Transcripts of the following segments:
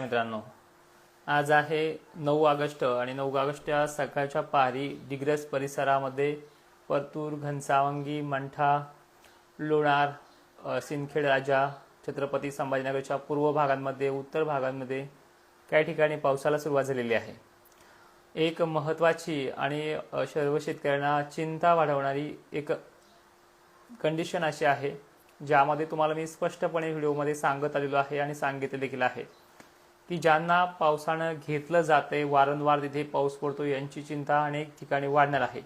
मित्रांनो आज आहे नऊ ऑगस्ट आणि नऊ ऑगस्ट या सकाळच्या पहारी डिग्रस परिसरामध्ये परतूर घनसावंगी मंठा लोणार सिंदखेड राजा छत्रपती संभाजीनगरच्या पूर्व भागांमध्ये उत्तर भागांमध्ये काही ठिकाणी पावसाला सुरुवात झालेली आहे. एक महत्त्वाची आणि सर्व शेतकऱ्यांना चिंता वाढवणारी एक कंडिशन अशी आहे ज्यामध्ये तुम्हाला मी स्पष्टपणे व्हिडिओमध्ये सांगत आलेलो आहे आणि सांगितले देखील आहे. की ज्यांना पावसानं घेतलं जातंय वारंवार तिथे पाऊस पडतो यांची चिंता अनेक ठिकाणी वाढणार आहे.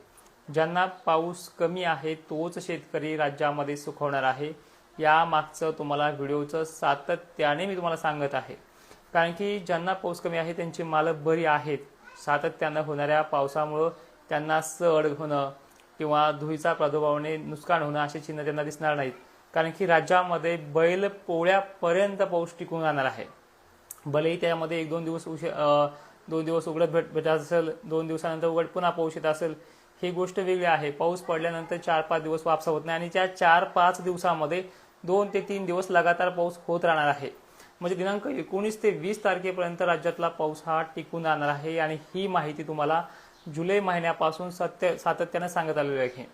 ज्यांना पाऊस कमी आहे तोच शेतकरी राज्यामध्ये सुखवणार आहे. या मागचं तुम्हाला व्हिडिओचं सातत्याने मी तुम्हाला सांगत आहे. कारण की ज्यांना पाऊस कमी आहे त्यांची मालक बरी आहेत. सातत्यानं होणाऱ्या पावसामुळं त्यांना सड होणं किंवा धुळीचा प्रादुर्भावाने नुकसान होणं असे चिन्ह त्यांना दिसणार नाहीत. कारण की राज्यामध्ये बैल पोळ्यापर्यंत पाऊस टिकून राहणार आहे. भलेही त्यामध्ये एक दोन दिवस उशी दोन दिवस उघडत भेट भेटत असेल दोन दिवसानंतर उघड पुन्हा पाऊस येत असेल ही गोष्ट वेगळी आहे. पाऊस पडल्यानंतर चार पाच दिवस वापसा होत नाही आणि त्या चार पाच दिवसामध्ये दोन ते तीन दिवस लगातार पाऊस होत राहणार आहे. म्हणजे दिनांक एकोणीस ते वीस तारखेपर्यंत राज्यातला पाऊस हा टिकून राहणार आहे आणि ही माहिती तुम्हाला जुलै महिन्यापासून सत्य सातत्यानं सांगत आलेली आहे.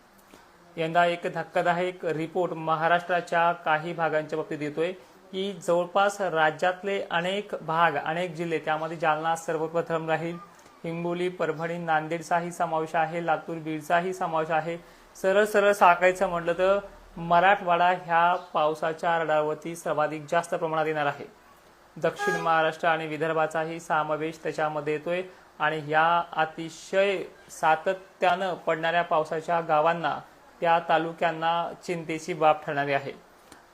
यंदा एक धक्कादायक रिपोर्ट महाराष्ट्राच्या काही भागांच्या बाबतीत येतोय. की जवळपास राज्यातले अनेक भाग अनेक जिल्हे त्यामध्ये जालना सर्वप्रथम राहील हिंगोली परभणी नांदेडचाही समावेश आहे लातूर बीडचाही समावेश आहे. सरळ सरळ सांगायचं म्हटलं तर मराठवाडा ह्या पावसाच्या रडावरती सर्वाधिक जास्त प्रमाणात येणार आहे. दक्षिण महाराष्ट्र आणि विदर्भाचाही समावेश त्याच्यामध्ये येतोय आणि या अतिशय सातत्यानं पडणाऱ्या पावसाच्या गावांना त्या तालुक्यांना चिंतेची बाब ठरणारी आहे.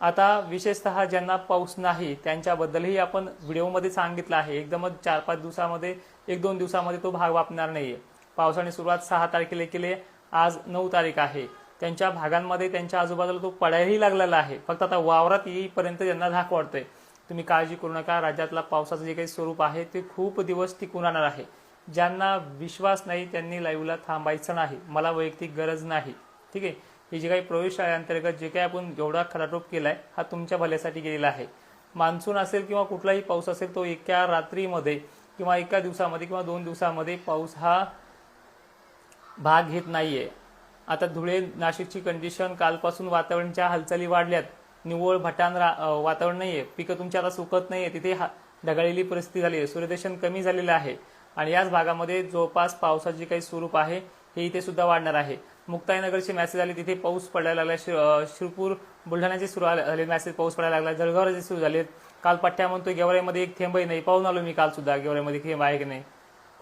आता विशेषतः ज्यांना पाऊस नाही त्यांच्याबद्दलही आपण व्हिडिओमध्ये सांगितलं आहे. एकदमच चार पाच दिवसामध्ये एक दोन दिवसामध्ये तो भाग वापणार नाहीये. पावसाने सुरुवात सहा तारखेला केली आज नऊ तारीख आहे. त्यांच्या भागांमध्ये त्यांच्या आजूबाजूला तो पडायलाही लागलेला आहे. फक्त आता वावरात येईपर्यंत त्यांना धाक वाढतोय तुम्ही काळजी करू नका राज्यातला पावसाचं जे काही स्वरूप आहे ते खूप दिवस टिकून राहणार आहे. ज्यांना विश्वास नाही त्यांनी लाईव्हला थांबायचं नाही. मला वैयक्तिक गरज नाही. ठीक आहे? ही जी काही प्रयोगशाळेअंतर्गत जे काही आपण एवढा खराटोप केलाय हा तुमच्या भल्यासाठी गेलेला आहे. मान्सून असेल किंवा कुठलाही पाऊस असेल तो एका रात्रीमध्ये किंवा एका दिवसामध्ये किंवा दोन दिवसामध्ये पाऊस हा भाग घेत नाहीये. आता धुळे नाशिकची कंडिशन कालपासून वातावरणाच्या हालचाली वाढल्यात. निव्वळ भटान रा- वातावरण नाहीये. पिकं तुमची आता सुकत नाहीये. तिथे हा- ढगाळलेली परिस्थिती झाली आहे. सूर्यदर्शन कमी झालेलं आहे. आणि याच भागामध्ये जवळपास पावसाचे काही स्वरूप आहे. हे इथे सुद्धा वाढणार आहे. मुक्ताईनगरची मॅसेज आली तिथे पाऊस पडायला लागला. शिरपूर बुलढाण्याचे सुरू आले मॅसेज पाऊस पडायला लागला. जळगावचे सुरू झाले काल पट्ट्या म्हणतो गेवराईमध्ये एक थेंबही नाही. पाहून आलो मी काल सुद्धा गेवराईमध्ये थेंब आहे की नाही.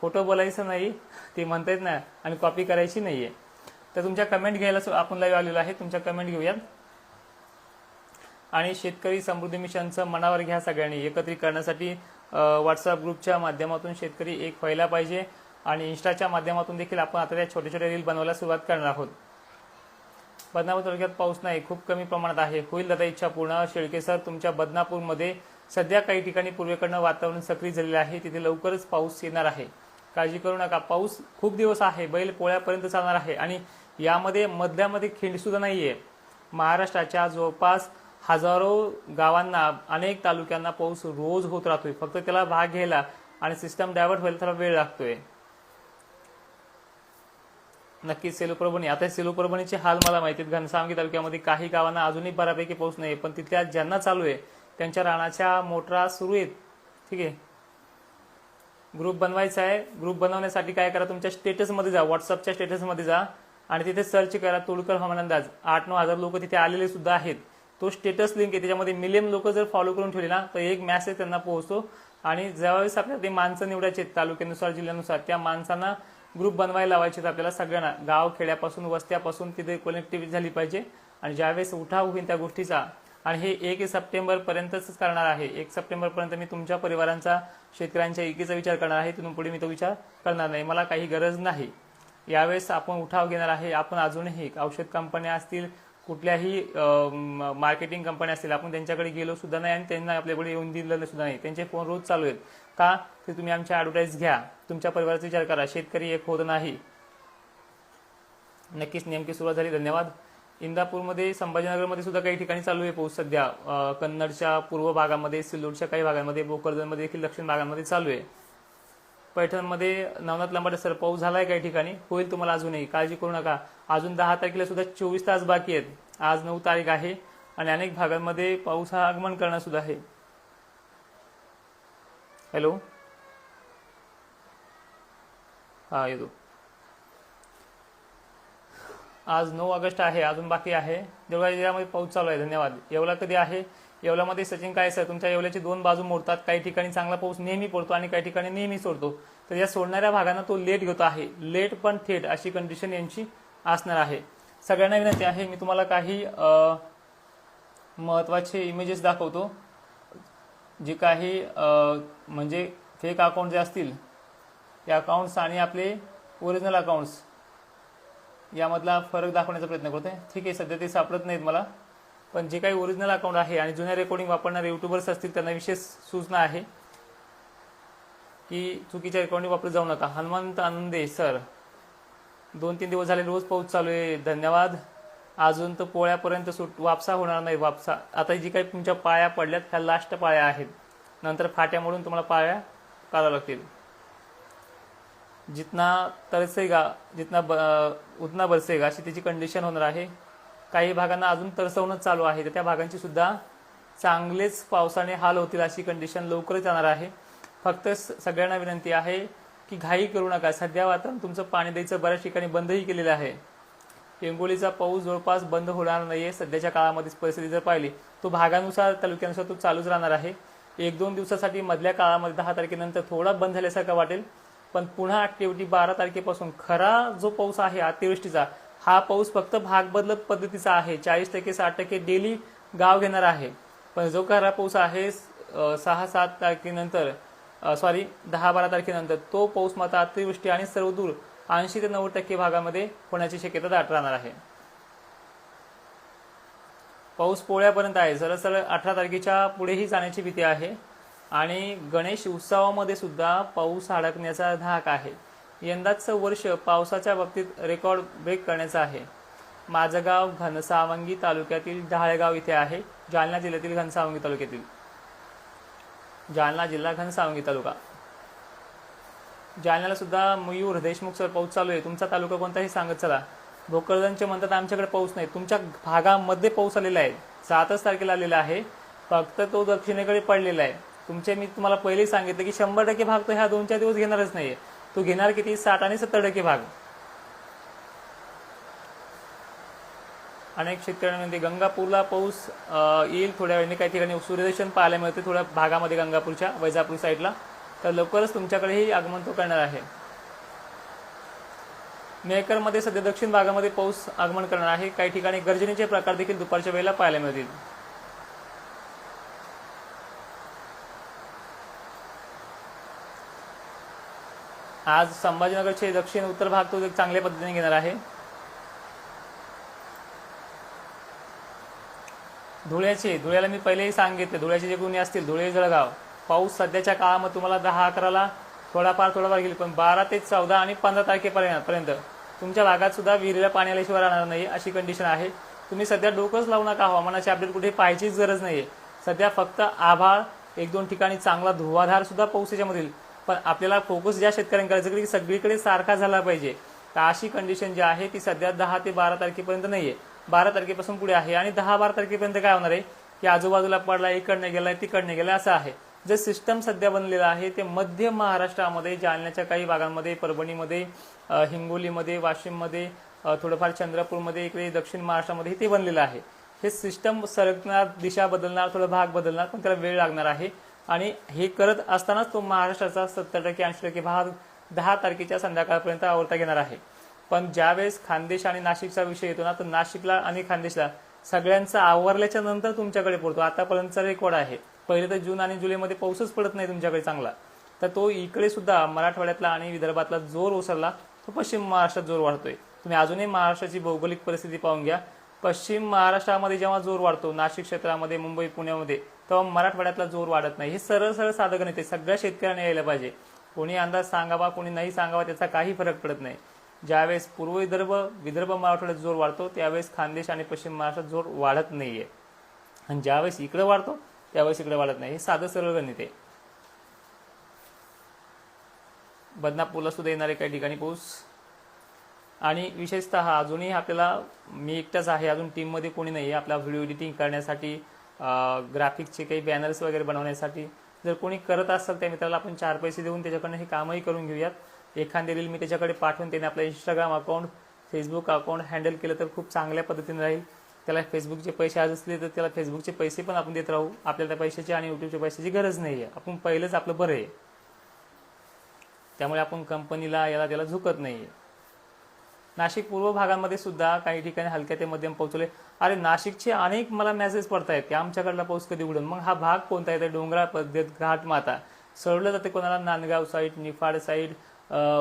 खोटं बोलायचं नाही ते म्हणता येत नाही आणि कॉपी करायची नाहीये. तर तुमच्या कमेंट घ्यायला आपण लाईव्ह आलेलो आहे. तुमच्या कमेंट घेऊयात. आणि शेतकरी समृद्धी मिशनचं मनावर घ्या सगळ्यांनी. एकत्रित करण्यासाठी व्हॉट्सअप ग्रुपच्या माध्यमातून शेतकरी एक व्हायला पाहिजे. आणि इन्स्टाच्या माध्यमातून देखील आपण आता त्या छोटे छोटे रील बनवायला सुरुवात करणार आहोत. बदनापूर तालुक्यात पाऊस नाही खूप कमी प्रमाणात आहे. होईल दादा इच्छा पूर्ण. शेळकेसर तुमच्या बदनापूरमध्ये सध्या काही ठिकाणी पूर्वेकडनं वातावरण सक्रिय झालेलं आहे. तिथे लवकरच पाऊस येणार आहे. काळजी करू नका. पाऊस खूप दिवस आहे. बैल पोळ्यापर्यंत चालणार आहे. आणि यामध्ये मधल्यामध्ये खिंडसुद्धा नाही आहे महाराष्ट्राच्या जवळपास हजारो गावांना अनेक तालुक्यांना पाऊस रोज होत राहतोय. फक्त त्याला भाग घ्यायला आणि सिस्टम डायव्हर्ट व्हायला थोडा वेळ लागतोय. नक्कीच सेलू परभणी. आता सेलू परभणीचे हाल मला माहिती आहेत घनसावंगी तालुक्यामध्ये काही गावांना अजूनही बऱ्यापैकी पाऊस नाही पण तिथल्या ज्यांना चालू आहे त्यांच्या रानाच्या मोटरा सुरू आहेत. ठीक आहे? ग्रुप बनवायचा आहे. ग्रुप बनवण्यासाठी काय करा तुमच्या स्टेटसमध्ये जा. व्हॉट्सअपच्या स्टेटसमध्ये जा. आणि तिथे सर्च करा तुळकर हवामान अंदाज आठ नऊ हजार लोक तिथे आलेले सुद्धा आहेत. तो स्टेटस लिंक आहे. त्याच्यामध्ये मिलियम लोक जर फॉलो करून ठेवले ना तर एक मॅसेज त्यांना पोहोचतो. आणि ज्यावेळेस आपल्याला ते माणसं निवडायचे आहेत, तालुक्यानुसार जिल्ह्यानुसार त्या माणसांना ग्रुप बनवायला लावायचे आपल्याला सगळ्यांना गाव खेड्यापासून वस्त्यापासून तिथे कनेक्टिव्हिटी झाली पाहिजे. आणि ज्यावेळेस उठाव होईल त्या गोष्टीचा. आणि हे एक सप्टेंबर पर्यंतच करणार आहे. एक सप्टेंबर पर्यंत मी तुमच्या परिवारांचा शेतकऱ्यांच्या एकीचा विचार करणार आहे. तिथून पुढे मी तो विचार करणार नाही. मला काही गरज नाही. यावेळेस आपण उठाव घेणार आहे. आपण अजूनही औषध कंपन्या असतील कुठल्याही मार्केटिंग कंपन्या असतील आपण त्यांच्याकडे गेलो सुद्धा नाही आणि त्यांना आपल्याकडे येऊन दिलेलं सुद्धा नाही. त्यांचे फोन रोज चालू आहेत. का? ते तुम्ही आमच्या ॲडव्हर्टाईज घ्या. तुमच्या परिवाराचा विचार करा. शेतकरी एक होत नाही. नक्कीच नेमकी सुरुवात झाली. धन्यवाद. इंदापूरमध्ये संभाजीनगरमध्ये सुद्धा काही ठिकाणी चालू आहे पाऊस सध्या. कन्नडच्या पूर्व भागामध्ये सिल्लोडच्या काही भागांमध्ये भोकरदनमध्ये देखील दक्षिण भागांमध्ये चालू आहे. पैठणमध्ये नवनाथ लांबाडे सर पाऊस झालाय काही ठिकाणी? होईल तुम्हाला अजूनही. काळजी करू नका. अजून दहा तारखेला सुद्धा चोवीस तास बाकी आहेत. आज नऊ तारीख आहे आणि अनेक भागांमध्ये पाऊस हा आगमन करणार सुद्धा आहे. हॅलो? हा येतो. आज नऊ ऑगस्ट आहे. अजून बाकी आहे. देवळा जिल्ह्यामध्ये पाऊस चालू आहे. धन्यवाद. येवला कधी आहे? येवल्यामध्ये सचिन काय सर तुमच्या येवल्याची दोन बाजू मोडतात काही ठिकाणी चांगला पाऊस नेहमी पडतो आणि काही ठिकाणी नेहमी सोडतो. तर या सोडणाऱ्या भागांना तो लेट घेतो आहे. लेट पण थेट अशी कंडिशन यांची असणार आहे. सगळ्यांना विनंती आहे मी तुम्हाला काही महत्त्वाचे इमेजेस दाखवतो. जे काही म्हणजे फेक अकाउंट जे असतील ते अकाउंट्स आणि आपले ओरिजिनल अकाउंट्स यामधला फरक दाखवण्याचा प्रयत्न करतोय. ठीक आहे सध्या ते सापडत नाहीत मला. पण जे काही ओरिजिनल अकाउंट आहे आणि जुन्या रेकॉर्डिंग वापरणारे युट्यूबर्स असतील त्यांना विशेष सूचना आहे की चुकीच्या रेकॉर्डिंग वापरत जाऊ नका. हनुमंत आनंदे सर दोन तीन दिवस झाले रोज पाऊस चालू आहे. धन्यवाद. अजून तर पोळ्यापर्यंत सुट वापसा होणार नाही वापसा. आता जी काही तुमच्या पाया पडल्यात ह्या लास्ट पाया आहेत. नंतर फाट्या मोडून तुम्हाला पाया काढाव्या लागतील. जितना तरसेगा जितना ब, उतना बरसेगा अशी त्याची कंडिशन होणार आहे. काही भागांना अजून तरसवणंच चालू आहे. तर त्या भागांची सुद्धा चांगलेच पावसाने हाल होतील अशी कंडिशन लवकरच येणार आहे. फक्त स- सगळ्यांना विनंती आहे की घाई करू नका. सध्या वातावरण तुमचं पाणी द्यायचं बऱ्याच ठिकाणी बंदही केलेलं आहे. हिंगोलीचा पाऊस जवळपास बंद होणार नाहीये. सध्याच्या काळामध्ये परिस्थिती जर पाहिली तो भागानुसार तालुक्यानुसार तो चालूच राहणार आहे. एक दोन दिवसासाठी मधल्या काळामध्ये दहा तारखेनंतर थोडा बंद झाल्यासारखं वाटेल. पण पुन्हा ऍक्टिव्हिटी बारा तारखेपासून खरा जो पाऊस आहे अतिवृष्टीचा हा पाऊस फक्त भाग बदलत पद्धतीचा आहे. चाळीस टक्के साठ टक्के डेली गाव घेणार आहे. पण जो खरा पाऊस आहे सहा सात तारखेनंतर सॉरी दहा बारा तारखेनंतर तो पाऊस मात्र अतिवृष्टी आणि सर्वदूर ऐंशी ते नव्वद टक्के भागामध्ये होण्याची शक्यता दाट राहणार आहे. पाऊस पोळ्यापर्यंत आहे. सरळ सरळ अठरा तारखेच्या पुढेही जाण्याची भीती आहे. आणि गणेश उत्सवामध्ये सुद्धा पाऊस अडकण्याचा धाक आहे. यंदाचं वर्ष पावसाच्या बाबतीत रेकॉर्ड ब्रेक करण्याचं आहे. माझं गाव घनसावंगी तालुक्यातील ढाळेगाव इथे आहे जालना जिल्ह्यातील घनसावंगी तालुक्यातील. जालना जिल्हा घनसावंगी तालुका. जालन्याला सुद्धा मयूर देशमुख सर पाऊस चालू आहे. तुमचा तालुका कोणताही सांगत चला. भोकरदनचे म्हणतात आमच्याकडे पाऊस नाही. तुमच्या भागामध्ये पाऊस आलेला आहे. सातच तारखेला आलेला आहे. फक्त तो दक्षिणेकडे पडलेला आहे. तुमचे मी तुम्हाला पहिले सांगितलं की शंभर टक्के भाग तो ह्या दोन चार दिवस घेणारच नाही आहे तो घेणार किती? साठ आणि सत्तर टक्के भाग. अनेक शेतकऱ्यांमध्ये गंगापूरला पाऊस येईल थोड्या वेळाने. काही ठिकाणी सूर्यदर्शन पाहायला मिळते थोड्या भागामध्ये गंगापूरच्या वैजापूर साईडला. तर लवकरच तुमच्याकडेही आगमन तो करणार आहे. मेकरमध्ये सध्या दक्षिण भागामध्ये पाऊस आगमन करणार आहे. काही ठिकाणी गर्जनेचे प्रकार देखील दुपारच्या वेळेला पाहायला मिळतील. आज संभाजीनगरचे दक्षिण उत्तर भाग तो एक चांगल्या पद्धतीने घेणार आहे. धुळ्याचे धुळ्याला मी पहिलेही सांगितले धुळ्याचे जे गुन्हे असतील धुळे जळगाव पाऊस सध्याच्या काळामध्ये तुम्हाला दहा अकराला थोडाफार थोडाफार घेईल पण बारा ते चौदा आणि पंधरा तारखेपर्यंत पर्यंत तुमच्या भागात सुद्धा विहिरीला पाणी आल्याशिवाय राहणार नाही अशी कंडिशन आहे. तुम्ही सध्या डोकंच लावू नका हवामानाचे अपडेट कुठे पाहायचीच गरज नाहीये. सध्या फक्त आभाळ एक दोन ठिकाणी चांगला धुवाधार सुद्धा पाऊस याच्यामधील पण आपल्याला फोकस ज्या शेतकऱ्यांकडे करायचं की सगळीकडे सारखा झाला पाहिजे. तर अशी कंडिशन जी आहे ती सध्या दहा ते बारा तारखेपर्यंत नाहीये. बारा तारखेपासून पुढे आहे आणि दहा बारा तारखेपर्यंत काय होणार आहे? की आजूबाजूला पडला इकडनं गेलाय तिकडनं गेलाय असं आहे. जे सिस्टम सध्या बनलेलं आहे ते मध्य महाराष्ट्रामध्ये जालन्याच्या काही भागांमध्ये परभणीमध्ये हिंगोलीमध्ये वाशिममध्ये थोडंफार चंद्रपूरमध्ये इकडे दक्षिण महाराष्ट्रामध्ये ते बनलेलं आहे. हे सिस्टम सरकणार दिशा बदलणार थोडं भाग बदलणार पण त्याला वेळ लागणार आहे. आणि हे करत असतानाच तो महाराष्ट्राचा सत्तर टक्के ऐंशी टक्के भाग दहा तारखेच्या संध्याकाळपर्यंत आवडता घेणार आहे. पण ज्यावेळेस खानदेश आणि नाशिकचा विषय येतो ना तर नाशिकला आणि खानदेशला सगळ्यांचा आवरल्याच्या नंतर तुमच्याकडे पडतो. आतापर्यंतचा रेकॉर्ड आहे. पहिले तर जून आणि जुलैमध्ये पाऊसच पडत नाही तुमच्याकडे चांगला. तर तो इकडे सुद्धा मराठवाड्यातला आणि विदर्भातला जोर ओसरला तो पश्चिम महाराष्ट्रात जोर वाढतोय. तुम्ही अजूनही महाराष्ट्राची भौगोलिक परिस्थिती पाहून घ्या. पश्चिम महाराष्ट्रामध्ये जेव्हा जोर वाढतो नाशिक क्षेत्रामध्ये मुंबई पुण्यामध्ये तेव्हा मराठवाड्यातला जोर वाढत नाही. हे सरळ सरळ साधं गणित आहे. सगळ्या शेतकऱ्यांना यायला पाहिजे. कोणी अंदाज सांगावा कोणी नाही सांगावा त्याचा काही फरक पडत नाही. ज्यावेळेस पूर्व विदर्भ विदर्भ मराठवाड्यात जोर वाढतो त्यावेळेस खानदेश आणि पश्चिम महाराष्ट्रात जोर वाढत नाहीये. आणि ज्यावेळेस इकडे वाढतो त्यावेळेस इकडे वाढत नाही. हे साधं सरळ गणित आहे. बदनापूरला सुद्धा येणारे काही ठिकाणी पाऊस? आणि विशेषतः अजूनही आपल्याला मी एकटाच आहे अजून टीममध्ये कोणी नाही. आहे आपला व्हिडिओ एडिटिंग करण्यासाठी ग्राफिक्सचे काही बॅनर्स वगैरे बनवण्यासाठी जर कोणी करत असेल त्या मित्राला आपण चार पैसे देऊन त्याच्याकडनं हे कामही करून घेऊयात. एखादी रील मी त्याच्याकडे पाठवून त्याने आपलं Instagram account Facebook account handle केलं तर खूप चांगल्या पद्धतीने राहील. त्याला फेसबुकचे पैसे आज असले तर त्याला फेसबुकचे पैसे पण आपण देत राहू. आपल्याला त्या पैशाची आणि युट्यूबच्या पैशाची गरज नाही आहे आपण पहिलंच आपलं बरं आहे. त्यामुळे आपण कंपनीला याला त्याला झुकत नाही आहे नाशिक पूर्व भागामध्ये सुद्धा काही ठिकाणी हलक्या ते मध्यम पोहोचले अरे नाशिकचे अनेक मला मेसेज पडतायत की आमच्याकडला पाऊस कधी उडून मग हा भाग कोणता आहे? तर डोंगराळ पद्धत घाट माता सोडलं जाते कोणाला? नांदगाव साईड निफाड साईड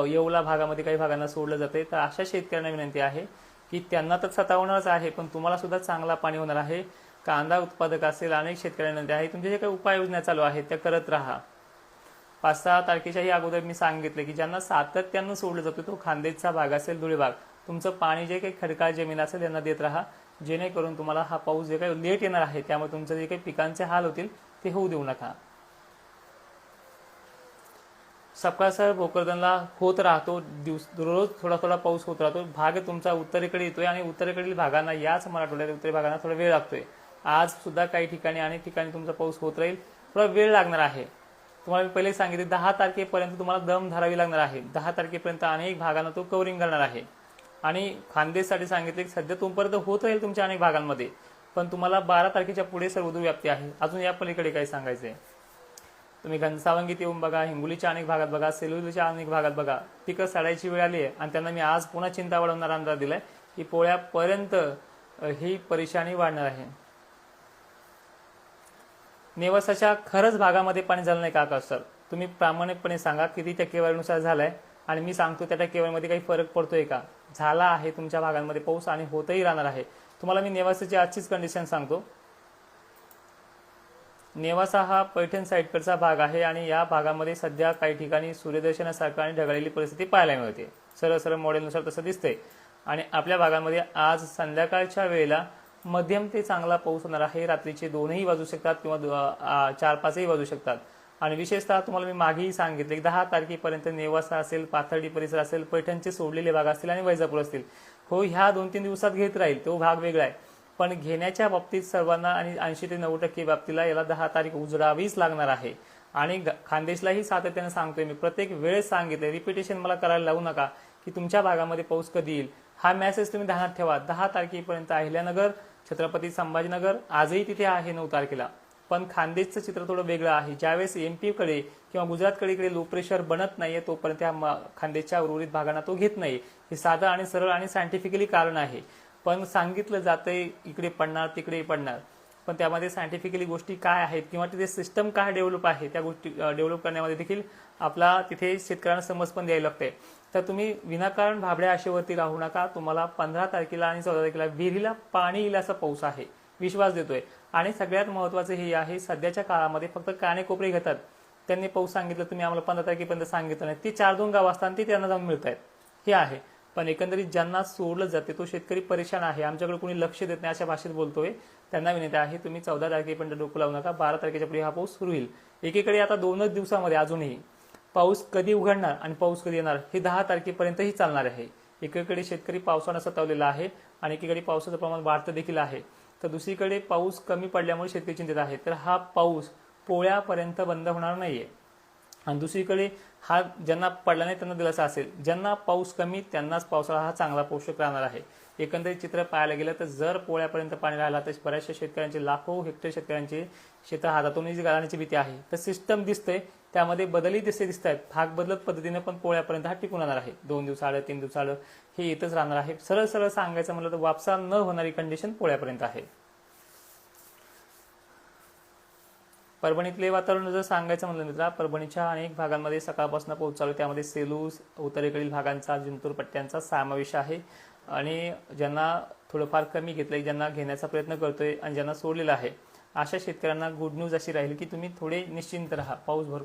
येवला भागामध्ये काही भागांना सोडलं जाते. तर अशा शेतकऱ्यांना विनंती आहे की त्यांना तर सतावणारच आहे पण तुम्हाला सुद्धा चांगला पाणी होणार आहे. कांदा उत्पादक असेल अनेक शेतकऱ्यांना विनंती आहे. तुमचे जे काही उपाययोजना चालू आहेत त्या करत राहा. पाच सहा तारखेच्याही अगोदर मी सांगितले की ज्यांना सातत्यानं सोडलं जातं तो खानदेशचा भाग असेल धुळे भाग. तुमचं पाणी जे काही खडकाळ जमीन असेल त्यांना देत राहा. जेणेकरून तुम्हाला हा पाऊस जे काही लेट येणार आहे त्यामुळे तुमचं जे काही पिकांचे हाल होतील ते होऊ देऊ नका. सकाळसर भोकरदनला होत राहतो दिवस दररोज थोडा थोडा पाऊस होत राहतो. भाग तुमचा उत्तरेकडे येतोय आणि उत्तरेकडील भागांना याच मराठवाड्यात उत्तरी भागांना थोडा वेळ लागतोय. आज सुद्धा काही ठिकाणी अनेक ठिकाणी तुमचा पाऊस होत राहील. थोडा वेळ लागणार आहे. तुम्हाला मी पहिले सांगितले दहा तारखेपर्यंत तुम्हाला दम धरावी लागणार आहे. दहा तारखेपर्यंत अनेक भागांना तो कव्हरिंग करणार आहे. आणि खानदेशसाठी सांगितले की सध्या तुमपर्यंत होत राहील तुमच्या अनेक भागांमध्ये पण तुम्हाला बारा तारखेच्या पुढे सर्वदूर व्याप्ती आहे. अजून या पलीकडे काही सांगायचंय. तुम्ही घनसावंगीत येऊन बघा हिंगोलीच्या अनेक भागात बघा सेलुलीच्या अनेक भागात बघा. पिकं साडायची वेळ आली आहे आणि त्यांना मी आज पुन्हा चिंता वाढवणारा अंदाज दिलाय की पोळ्यापर्यंत ही परेशानी वाढणार आहे. नेवासाच्या खरंच भागामध्ये पाणी झालं नाही का सर? तुम्ही प्रामाणिकपणे सांगा किती टक्केवारीनुसार झालाय आणि मी सांगतो त्या टक्केवारीमध्ये काही फरक पडतोय का? झाला आहे तुमच्या भागांमध्ये पाऊस आणि होतही राहणार आहे. तुम्हाला मी नेवासाची आजचीच कंडिशन सांगतो. नेवासा हा पैठण साईडकडचा भाग आहे आणि या भागामध्ये सध्या काही ठिकाणी सूर्यदर्शनासारखं आणि ढगाळलेली परिस्थिती पाहायला मिळते. सरळ सरळ मॉडेलनुसार तसं दिसतंय. आणि आपल्या भागामध्ये आज संध्याकाळच्या वेळेला मध्यम ते चांगला पाऊस होणार आहे. रात्रीचे दोनही वाजू शकतात किंवा चार पाचही वाजू शकतात. आणि विशेषतः तुम्हाला मी मागेही सांगितले की दहा तारखेपर्यंत नेवासा असेल पाथर्डी परिसर असेल पैठणचे सोडलेले भाग असतील आणि वैजापूर असतील. हो ह्या दोन तीन दिवसात घेत राहील तो भाग वेगळा आहे. पण घेण्याच्या बाबतीत सर्वांना आणि ऐंशी ते नऊ टक्के बाबतीला याला दहा तारीख उजडावीच लागणार आहे. आणि खानदेशलाही सातत्याने सांगतोय मी प्रत्येक वेळेस सांगितले रिपिटेशन मला करायला लावू नका की तुमच्या भागामध्ये पाऊस कधी येईल. हा मेसेज तुम्ही ध्यानात ठेवा. दहा तारखेपर्यंत अहिल्यानगर छत्रपती संभाजीनगर आजही तिथे आहे नऊ तारखेला. पण खानदेशचं चित्र थोडं वेगळं आहे. ज्यावेळेस एमकडे किंवा गुजरातकडे इकडे लो प्रेशर बनत नाहीये तोपर्यंत त्या खानदेशच्या उर्वरित भागांना तो घेत नाही. हे साधं आणि सरळ आणि सायंटिफिकली कारण आहे. पण सांगितलं जातंय इकडे पडणार तिकडे पडणार. पण त्यामध्ये सायंटिफिकली गोष्टी काय आहेत किंवा तिथे सिस्टम काय डेव्हलप आहे त्या गोष्टी डेव्हलप करण्यामध्ये देखील आपला तिथे शेतकऱ्यांना समज पण द्यायला लागते. तर तुम्ही विनाकारण भाबड्या आशेवरती राहू नका. तुम्हाला पंधरा तारखेला आणि चौदा तारखेला विहिरीला पाणी येईल असा पाऊस आहे. विश्वास देतोय. आणि सगळ्यात महत्वाचं हे आहे सध्याच्या काळामध्ये फक्त कानेकोपरे घेतात. त्यांनी पाऊस सांगितलं तुम्ही आम्हाला पंधरा तारखेपर्यंत सांगितलं नाही. ते चार दोन गाव असतात ते त्यांना जाऊन मिळत आहेत हे आहे. पण एकंदरीत ज्यांना सोडलं जाते तो शेतकरी परेशान आहे. आमच्याकडे कोणी लक्ष देत नाही अशा भाषेत बोलतोय. त्यांना विनंती आहे तुम्ही चौदा तारखेपर्यंत डोकं लावू नका. बारा तारखेच्या पुढे हा पाऊस सुरू होईल एकीकडे आता दोनच दिवसामध्ये अजूनही पाऊस कधी उघडणार आणि पाऊस कधी येणार हे दहा तारखेपर्यंतही चालणार आहे. एकीकडे शेतकरी पावसानं सतावलेला आहे आणि एकीकडे पावसाचं प्रमाण वाढतं देखील आहे. तर दुसरीकडे पाऊस कमी पडल्यामुळे शेतकरी चिंतित आहे तर हा पाऊस पोळ्यापर्यंत बंद होणार नाहीये. आणि दुसरीकडे हा ज्यांना पडला नाही त्यांना दिलासा असेल. ज्यांना पाऊस कमी त्यांनाच पावसाळा हा चांगला पोषक राहणार आहे. एकंदरीत चित्र पाहायला गेलं तर जर पोळ्यापर्यंत पाणी राहिला तर बऱ्याचशा शेतकऱ्यांचे लाखो हेक्टर शेतकऱ्यांचे शेत हातातून गाळण्याची भीती आहे. तर सिस्टम दिसते त्यामध्ये बदलही दिसते दिसत आहेत भाग बदलत पद्धतीने पण पोळ्यापर्यंत हा टिकून राहणार आहे. दोन दिवस आलं तीन दिवस आलं हे येतच राहणार आहे. सरळ सरळ सांगायचं म्हटलं तर वापसा न होणारी कंडिशन पोळ्यापर्यंत आहे. परभणीतले वातावरण जर सांगायचं म्हणलं मित्रा परभणीच्या अनेक भागांमध्ये सकाळपासून पोहोचालो त्यामध्ये सेलू उत्तरेकडील भागांचा जिंतूर पट्ट्यांचा समावेश आहे. आणि ज्यांना थोडंफार कमी घेतलंय ज्यांना घेण्याचा प्रयत्न करतोय आणि ज्यांना सोडलेला आहे अशा शेतकऱ्यांना गुड न्यूज अशी राहील की तुम्ही थोडे निश्चिंत राहा. पाऊस भरपूर